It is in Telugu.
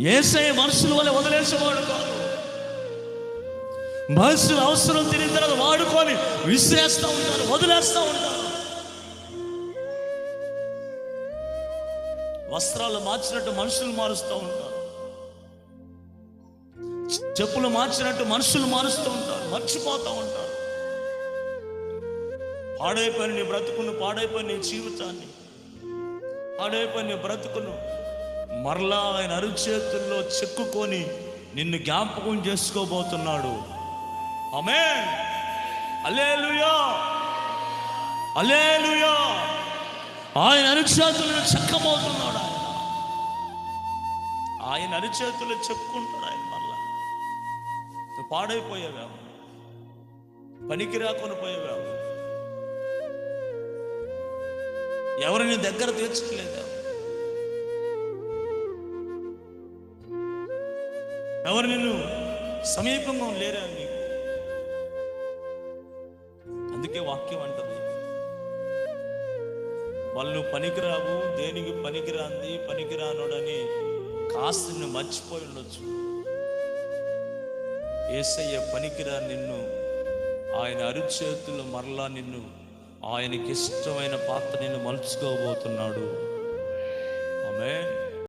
ఏసై మనుషుల వల్ల వదిలేసేవాడు కాదు. మనుషులు అవసరం తిరిగిన తర్వాత వాడుకొని విసిరేస్తూ ఉంటారు వదిలేస్తూ ఉంటారు. వస్త్రాలు మార్చినట్టు మనుషులు మారుస్తూ ఉంటారు. చెప్పులు మార్చినట్టు మనుషులు మారుస్తూ ఉంటారు మర్చిపోతూ ఉంటారు. పాడైపోయిన నీ బ్రతుకును పాడైపోయిన నీ జీవితాన్ని పాడైపోయిన నీ బ్రతుకును మరలా ఆయన అరుచేతుల్లో చెక్కుకొని నిన్ను జ్ఞాపకం చేసుకోబోతున్నాడు. ఆమె అలేలుయా అలేలుయా ఆయన అరుచేతులను చెక్కబోతున్నాడు ఆయన. ఆయన అరిచేతులు చెప్పుకుంటాడు ఆయన మరలా. నువ్వు పాడైపోయావేమో పనికి రాకుండా పోయేవాము ఎవరిని దగ్గర తీర్చట్లేదా ఎవరు నిన్ను సమీపంగా లేరా నీకు? అందుకే వాక్యం అంటది వాళ్ళు పనికిరావు దేనికి పనికిరాంది పనికిరానుడని కాస్త నిన్ను మర్చిపోయి ఉండొచ్చు. ఏసయ్య పనికిరా నిన్ను ఆయన అరుచేతులు మరలా నిన్ను ఆయనకి ఇష్టమైన పాత్ర నిన్ను మలుచుకోబోతున్నాడు. ఆమె